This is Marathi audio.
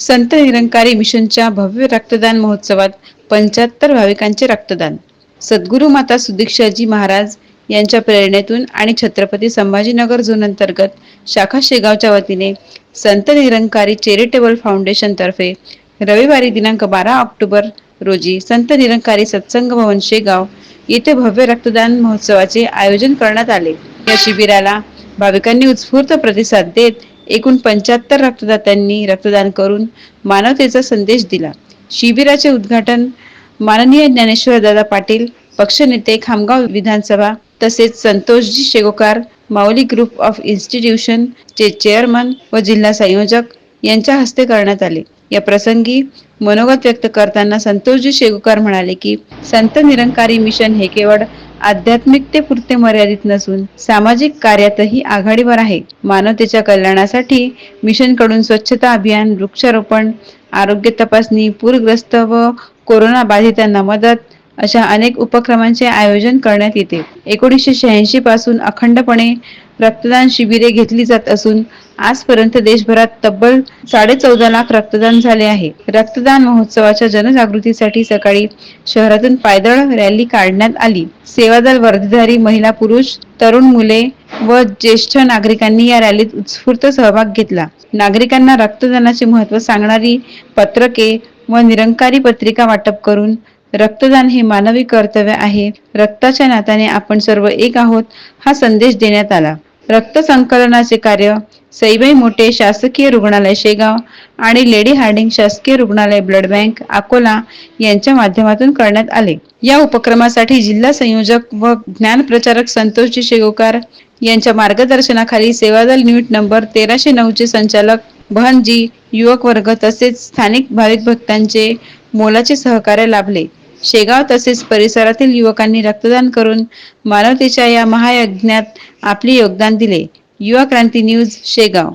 संत निरंकारी मिशनच्या भव्य रक्तदान महोत्सवात पंच्याहत्तर भाविकांचे रक्तदान. सद्गुरू माता सुदीक्षाजी महाराज यांच्या प्रेरणेतून आणि छत्रपती संभाजीनगर झोन अंतर्गत शाखा शेगावच्या वतीने संत निरंकारी चॅरिटेबल फाउंडेशनतर्फे रविवारी दिनांक बारा ऑक्टोबर रोजी संत निरंकारी सत्संग भवन शेगाव येथे भव्य रक्तदान महोत्सवाचे आयोजन करण्यात आले. या शिबिराला भाविकांनी उत्स्फूर्त प्रतिसाद देत एकूण पंच्याहत्तर रक्तदात्यांनी रक्तदान करून मानवतेचा संदेश दिला. शिबिराचे उद्घाटन माननीय ज्ञानेश्वर दादा पाटील पक्षनेते खामगाव विधानसभा तसेच Santoshji Shegokar Mauli group of institution चे चेअरमन व जिल्हा संयोजक यांच्या हस्ते करण्यात आले. या प्रसंगी मनोगत व्यक्त करताना संतोषजी शेगोकार म्हणाले की संत निरंकारी मिशन हे केवळ आध्यात्मिकतेपुरते मर्यादित नसून सामाजिक कार्यातही आघाडीवर आहे. मानवतेच्या कल्याणासाठी मिशनकडून स्वच्छता अभियान वृक्षारोपण आरोग्य तपासणी पूरग्रस्त व कोरोना बाधितांना मदत अशा अनेक उपक्रमांचे आयोजन करण्यात येते. एकोणीसशे शहाऐंशी पासून अखंडपणे रक्तदान शिबिरे घेतली जात असून आजपर्यंत देशभरात तब्बल साडे चौदा लाख रक्तदान झाले आहे. रक्तदान महोत्सवाच्या जनजागृतीसाठी सकाळी शहरातून पायदळ रॅली काढण्यात आली. सेवादल वर्धधारी महिला पुरुष तरुण मुले व ज्येष्ठ नागरिकांनी या रॅलीत उत्स्फूर्त सहभाग घेतला. नागरिकांना रक्तदानाचे महत्त्व सांगणारी पत्रके व निरंकारी पत्रिका वाटप करून रक्तदान हे मानवी कर्तव्य आहे. रक्ताच्या नात्याने आपण सर्व एक आहोत हा संदेश देण्यात आला. रक्त संकलनाचे कार्य सईबाई मोठे शासकीय रुग्णालय शेगाव आणि लेडी हार्डिंग शासकीय रुग्णालय ब्लड बँक अकोला यांच्या माध्यमातून करण्यात आले. या उपक्रमासाठी जिल्हा संयोजक व ज्ञान प्रचारक संतोषजी शेगोकार यांच्या मार्गदर्शनाखाली सेवादल युनिट नंबर तेराशे नऊचे संचालक बहनजी युवक वर्ग तसेच स्थानिक भाविक भक्तांचे मोलाचे सहकार्य लाभले. शेगाव तसेच परिसरातील युवकांनी रक्तदान करून मानवतेच्या या महायज्ञात आपले योगदान दिले. युवा क्रांती न्यूज शेगाव.